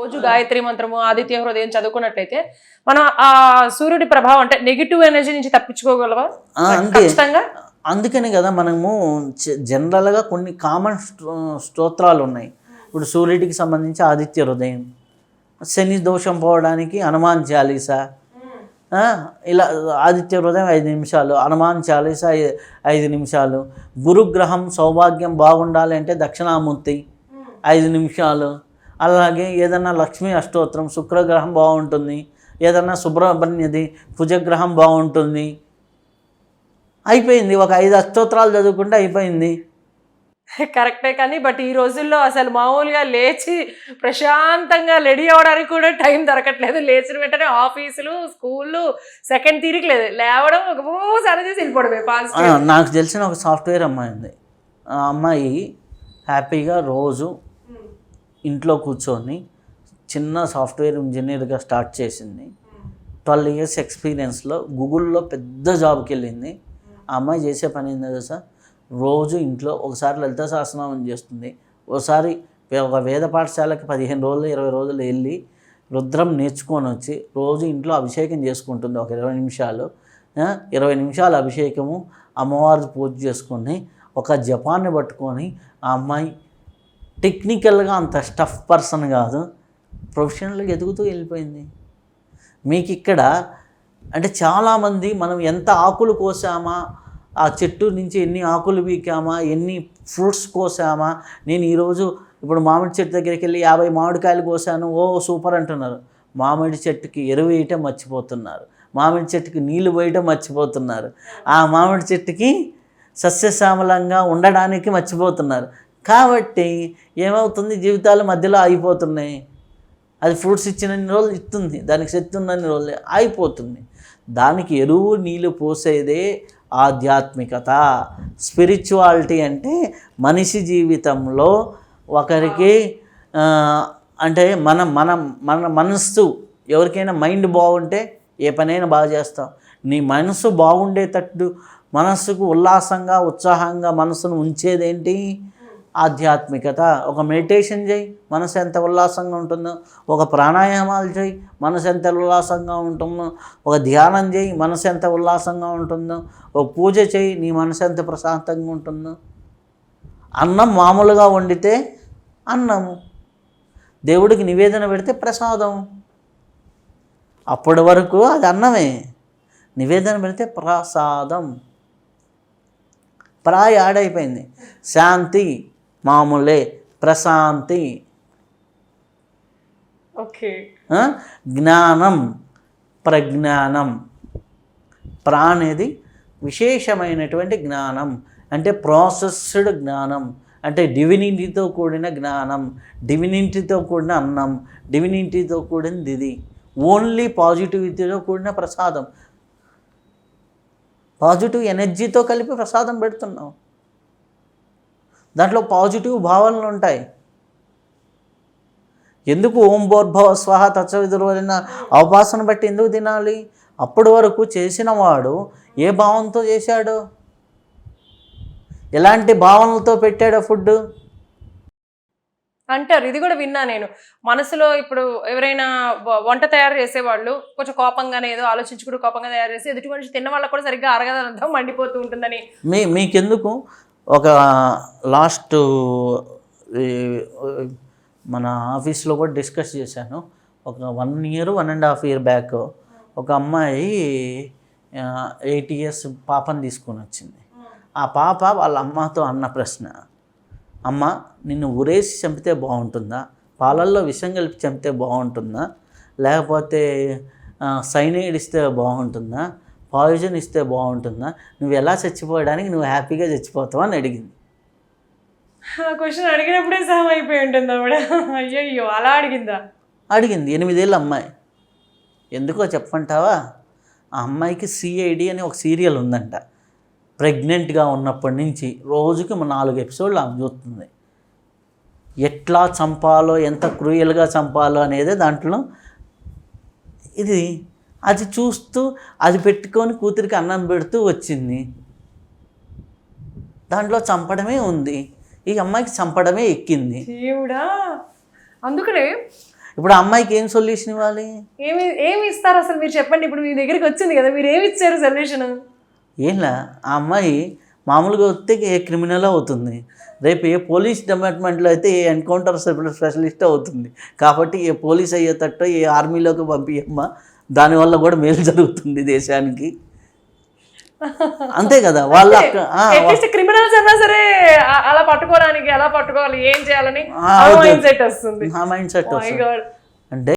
రోజు గాయత్రి మంత్రము ఆదిత్య హృదయం చదువుకున్నట్లయితే మనం ఆ సూర్యుడి ప్రభావం అంటే నెగిటివ్ ఎనర్జీ నుంచి తప్పించుకోగలవా? ఖచ్చితంగా? అందుకని కదా మనము జనరల్గా కొన్ని కామన్ స్తోత్రాలు ఉన్నాయి. ఇప్పుడు సూర్యుడికి సంబంధించి ఆదిత్య హృదయం శని దోషం పోవడానికి హనుమాన్ చాలీసా? ఇలా ఆదిత్య హృదయం ఐదు నిమిషాలు హనుమాన్ చాలీసా ఐదు నిమిషాలు గురుగ్రహం సౌభాగ్యం బాగుండాలి అంటే దక్షిణామూర్తి ఐదు నిమిషాలు అలాగే ఏదన్నా లక్ష్మీ అష్టోత్తరం శుక్రగ్రహం బాగుంటుంది. ఏదన్నా సుబ్రహ్మణ్యది కుజగ్రహం బాగుంటుంది. అయిపోయింది. ఒక ఐదు అష్టోత్తరాలు చదువుకుంటే అయిపోయింది. కరెక్టే కానీ బట్ ఈ రోజుల్లో అసలు మామూలుగా లేచి ప్రశాంతంగా రెడీ అవ్వడానికి కూడా టైం దొరకట్లేదు. లేచిన వెంటనే ఆఫీసులు స్కూళ్ళు సెకండ్ తీరిక లేదు. లేవడం ఒక సరి చేసి వెళ్ళిపోవడమే నాకు తెలిసిన ఒక సాఫ్ట్వేర్ అమ్మాయి ఉంది. ఆ అమ్మాయి హ్యాపీగా రోజు ఇంట్లో కూర్చొని చిన్న సాఫ్ట్వేర్ ఇంజనీర్గా స్టార్ట్ చేసింది. ట్వెల్వ్ ఇయర్స్ ఎక్స్పీరియన్స్లో గూగుల్లో పెద్ద జాబ్కి వెళ్ళింది ఆ అమ్మాయి చేసే పని ఏందో తెలుసా? రోజు ఇంట్లో ఒకసారి లలిత సహస్రనామం చేస్తుంది. ఒకసారి ఒక వేద పాఠశాలకి పదిహేను రోజులు ఇరవై రోజులు వెళ్ళి రుద్రం నేర్చుకొని వచ్చి రోజు ఇంట్లో అభిషేకం చేసుకుంటుంది ఒక ఇరవై నిమిషాలు. ఇరవై నిమిషాల అభిషేకము అమ్మవారి పూజ చేసుకొని ఒక జపాన్ని పట్టుకొని ఆ అమ్మాయి టెక్నికల్గా అంత స్టఫ్ పర్సన్ కాదు. ప్రొఫెషనల్గా ఎదుగుతూ వెళ్ళిపోయింది. మీకు ఇక్కడ అంటే చాలామంది మనం ఎంత ఆకులు కోసామా ఆ చెట్టు నుంచి ఎన్ని ఆకులు పీకామా ఎన్ని ఫ్రూట్స్ కోసామా నేను ఈరోజు ఇప్పుడు మామిడి చెట్టు దగ్గరికి వెళ్ళి యాభై మామిడికాయలు కోసాను ఓ సూపర్ అంటున్నారు. మామిడి చెట్టుకి ఎరువు వేయటం మర్చిపోతున్నారు. మామిడి చెట్టుకి నీళ్ళు పోయటం మర్చిపోతున్నారు. ఆ మామిడి చెట్టుకి సస్యశ్యామలంగా ఉండడానికి మర్చిపోతున్నారు. కాబట్టి ఏమవుతుంది? జీవితాలు మధ్యలో ఆగిపోతున్నాయి. అది ఫ్రూట్స్ ఇచ్చినన్ని రోజులు ఇస్తుంది. దానికి శక్తి ఉన్నన్ని రోజులు అయిపోతుంది దానికి ఎరువు నీళ్ళు పోసేదే ఆధ్యాత్మికత. స్పిరిచువాలిటీ అంటే మనిషి జీవితంలో ఒకరికి అంటే మన మన మన మనస్సు ఎవరికైనా మైండ్ బాగుంటే ఏ పనైనా బాగా చేస్తాం. నీ మనసు బాగుండేటట్టు మనస్సుకు ఉల్లాసంగా ఉత్సాహంగా మనసును ఉంచేదేంటి? ఆధ్యాత్మికత. ఒక మెడిటేషన్ చేయి మనసు ఎంత ఉల్లాసంగా ఉంటుందో. ఒక ప్రాణాయామాలు చేయి మనసు ఎంత ఉల్లాసంగా ఉంటుందో. ఒక ధ్యానం చేయి మనసు ఎంత ఉల్లాసంగా ఉంటుందో. ఒక పూజ చేయి నీ మనసు ఎంత ప్రశాంతంగా ఉంటుందో. అన్నం మామూలుగా వండితే అన్నము. దేవుడికి నివేదన పెడితే ప్రసాదం. అప్పటి వరకు అది అన్నమే. నివేదన పెడితే ప్రసాదం. ప్రాయ ఆడైపోయింది శాంతి. మామూలే ప్రశాంతి. ఓకే? జ్ఞానం ప్రజ్ఞానం. ప్రా అనేది విశేషమైనటువంటి జ్ఞానం. అంటే ప్రాసెస్డ్ జ్ఞానం. అంటే డివినిటీతో కూడిన జ్ఞానం డివినిటీతో కూడిన అన్నం డివినిటీతో కూడినది ఇది. ఓన్లీ పాజిటివిటీతో కూడిన ప్రసాదం. పాజిటివ్ ఎనర్జీతో కలిపి ప్రసాదం పెడుతున్నాం. దాంట్లో పాజిటివ్ భావనలు ఉంటాయి. ఎందుకు ఓం భోర్భవ స్వాహ తత్సవిధులైన అవకాశం బట్టి ఎందుకు తినాలి? అప్పటి వరకు చేసిన వాడు ఏ భావంతో చేశాడు? ఎలాంటి భావనలతో పెట్టాడు ఫుడ్ అంటారు ఇది కూడా విన్నా నేను. మనసులో ఇప్పుడు ఎవరైనా వంట తయారు చేసేవాళ్ళు కొంచెం కోపంగానే ఏదో ఆలోచించుకుంటూ కోపంగా తయారు చేసి ఎదుటి మనిషి తిన్న వాళ్ళకి కూడా సరిగ్గా అరగదంతా మండిపోతూ ఉంటుందని. మీ మీకెందుకు? ఒక లాస్ట్ మన ఆఫీస్లో కూడా డిస్కస్ చేశాను. ఒక one year one and half year back ఒక అమ్మాయి ఎయిట్ ఇయర్స్ పాపని తీసుకొని వచ్చింది. ఆ పాప వాళ్ళ అమ్మతో అన్న ప్రశ్న. అమ్మ నిన్ను ఉరేసి చంపితే బాగుంటుందా? పాలల్లో విషం కలిపి చంపితే బాగుంటుందా? లేకపోతే సైనైడ్ ఇస్తే బాగుంటుందా? పాయిజన్ ఇస్తే బాగుంటుందా? నువ్వు ఎలా చచ్చిపోవడానికి నువ్వు హ్యాపీగా చచ్చిపోతావు అని అడిగింది. ఆ క్వశ్చన్ అడిగినప్పుడే సహం అయిపోయి ఉంటుంది ఆవిడ అయ్యయ్యో అలా అడిగిందా? అడిగింది. ఎనిమిదేళ్ళ అమ్మాయి. ఎందుకో చెప్పంటావా ఆ అమ్మాయికి సిఐడి అని ఒక సీరియల్ ఉందంట. ప్రెగ్నెంట్గా ఉన్నప్పటి నుంచి రోజుకి నాలుగు ఎపిసోడ్లు ఆమె చూస్తుంది. ఎట్లా చంపాలో ఎంత క్రూయల్గా చంపాలో అనేది దాంట్లో ఇది అది చూస్తూ అది పెట్టుకొని కూతురికి అన్నం పెడుతూ వచ్చింది. దాంట్లో చంపడమే ఉంది. ఈ అమ్మాయికి చంపడమే ఎక్కింది. దేవుడా! అందుకనే ఇప్పుడు అమ్మాయికి ఏం సొల్యూషన్ ఇవ్వాలి? ఏమి ఏమి ఇస్తారు అసలు? మీరు చెప్పండి. ఇప్పుడు మీ దగ్గరికి వచ్చింది కదా మీరు ఏమి ఇచ్చారు సొల్యూషన్? ఏంలా? ఆ అమ్మాయి మామూలుగా వస్తే ఏ క్రిమినల్ అవుతుంది? రేపు ఏ పోలీస్ డిపార్ట్మెంట్లో అయితే ఏ ఎన్కౌంటర్ స్పెషలిస్ట్ అవుతుంది? కాబట్టి ఏ పోలీస్ అయ్యేటట్టు ఏ ఆర్మీలోకి పంపించమ్మా దానివల్ల కూడా మేలు జరుగుతుంది దేశానికి. అంతే కదా వాళ్ళ క్రిమినల్స్ అన్నా సరే అలా పట్టుకోవడానికి ఎలా పట్టుకోవాలి ఏం చేయాలని. మైండ్ సెట్ వస్తుంది. Mind set my god